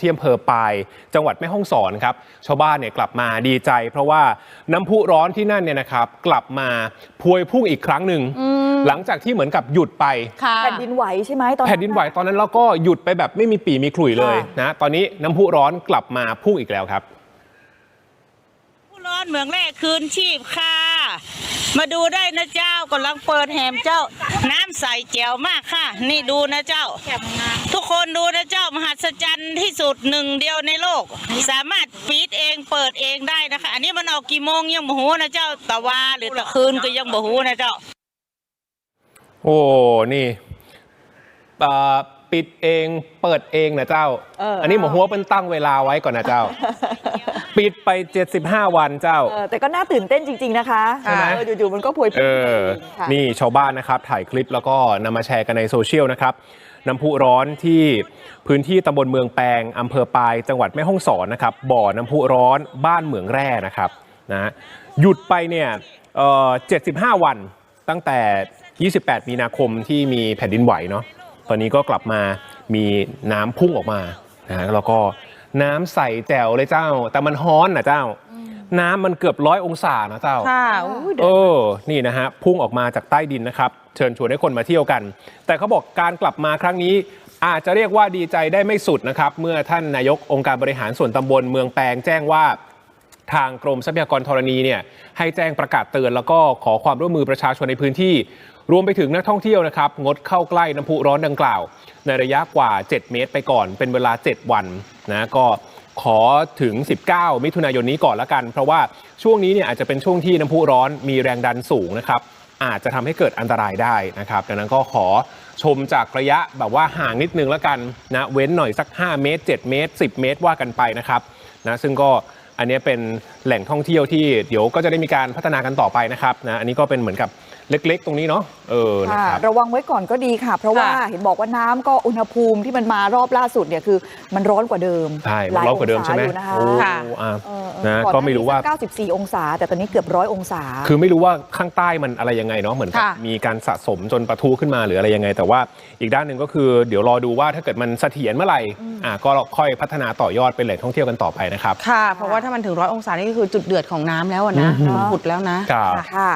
ที่อำเภอปาย จังหวัดแม่ฮ่องสอนครับ ชาวบ้านเนี่ยกลับมาดีใจ เพราะว่าน้ำพุร้อนที่นั่นเนี่ยนะครับ กลับมาพวยพุ่งอีกครั้งหนึ่ง หลังจากที่เหมือนกับหยุดไปค่ะแผ่นดินไหวใช่ไหมตอนแผ่นดินไหวตอนนั้นเราก็หยุดไปแบบไม่มีปีมีขลุ่ยเลยนะตอนนี้น้ำพุร้อนกลับมาพุ่งอีกแล้วครับผู้ร้อนเหมืองแร่คืนชีพค่ะ มาดูได้นะเจ้ากำลังเปิดแหมเจ้า น้ำใสแจ๋วมากค่ะ นี่ดูนะเจ้า ทุกคนดูนะเจ้า มหัศจรรย์ที่สุดหนึ่งเดียวในโลก สามารถปิดเองเปิดเองได้นะคะ อันนี้มันออกกี่โมงยังบ่หูนะเจ้าตะวาหรือตะคืนก็ยังบ่หูนะเจ้า โอ้ นี่ ปิดเอง เปิดเองนะเจ้า เอออั อันนี้หมอหัวเป็นตั้งเวลาไว้ก่อนนะเจ้า ปิดไป 75 วันเจ้า เออแต่ก็น่าตื่นเต้นจริง ๆ นะคะใช่ไหม เอออยู่ๆมันก็พวยเอพุ่งอ ค่ะนี่ชาวบ้านนะครับ ถ่ายคลิปแล้วก็นำมาแชร์กันในโซเชียลนะครับ น้ำพุร้อนที่พื้นที่ตำบลเมืองแปงอำเภอปาย จังหวัดแม่ฮ่องสอนนะครับ บ่อน้ำพุร้อนบ้านเหมืองแร่นะครับนะหยุดไปเนี่ยเอ่อ75 วันตั้งแต่ 28 มีนาคมที่มีแผ่นดินไหวเนาะ ตอนนี้ก็กลับมามีน้ำพุ่งออกมานะแล้วก็น้ำใสแจ๋วเลยเจ้า แต่มันฮ้อนนะเจ้า น้ำมันเกือบร้อยองศานะเจ้าค่ะอุ้ยเดี๋เอยวอนี่นะฮะพุ่งออกมาจากใต้ดินนะครับ เชิญชวนให้คนมาเที่ยวกัน แต่เขาบอกการกลับมาครั้งนี้อาจจะเรียกว่าดีใจได้ไม่สุดนะครับ เมื่อท่านนายกองค์การบริหารส่วนตำบลเมืองแปลงแจ้งว่า ทางกรมทรัพยากรธรณีเนี่ยให้แจ้งประกาศเตือน แล้วก็ขอความร่วมมือประชาชนในพื้นที่ รวมไปถึงนักท่องเที่ยวนะครับ งดเข้าใกล้น้ำพุร้อนดังกล่าว ในระยะกว่า 7 เมตรไปก่อน เป็นเวลา 7 วันนะก็ขอถึง 19 มิถุนายนนี้ก่อนละกัน เพราะว่าช่วงนี้เนี่ยอาจจะเป็นช่วงที่น้ำพุร้อนมีแรงดันสูงนะครับ อาจจะทำให้เกิดอันตรายได้นะครับ ดังนั้นก็ขอชมจากระยะแบบว่าห่างนิดนึงแล้วกันนะเว้นหน่อยสัก 5 เมตร 7 เมตร 10 เมตรว่ากันไปนะครับนะซึ่งก็ อันเนี้ยเป็นแหล่งท่องเที่ยวที่เดี๋ยวก็จะได้มีการพัฒนากันต่อไปนะครับนะอันนี้ก็เป็นเหมือนกับเล็กๆ ตรงนี้เนาะเออนะค่ะครับระวังไว้ก่อนก็ดีค่ะ เพราะว่าค่ะเห็นบอกว่าน้ำก็อุณหภูมิที่มันมารอบล่าสุดเนี่ยคือมันร้อนกว่าเดิมใช่มันร้อนกว่าเดิมใช่ไหมลยองศาอยู่นะคะโอ้ ค่ะอะเออเออนะก่อนหก็ไม่รู้ว่าสั94 องศา แต่ตอนนี้เกือบร้อยองศา คือไม่รู้ว่าข้างใต้มันอะไรยังไงเนาะเหมือนกับค่ะมีการสะสมจนประทุขึ้นมาหรืออะไรยังไง แต่ว่าอีกด้านหนึ่งก็คือเดี๋ยวรอดูว่าถ้าเกิดมันเสถียรเมื่อไหร่อะก็ค่อยพัฒนาต่อยอดเป็นแหล่งท่องเที่ยวกันต่อไปนะครับ ค่ะ เพราะว่าถ้ามันถึงร้อยองศานี่คือจุดเดือดของน้ำแล้วอะนะอือหือขุดแล้วนะ ครับ ค่ะ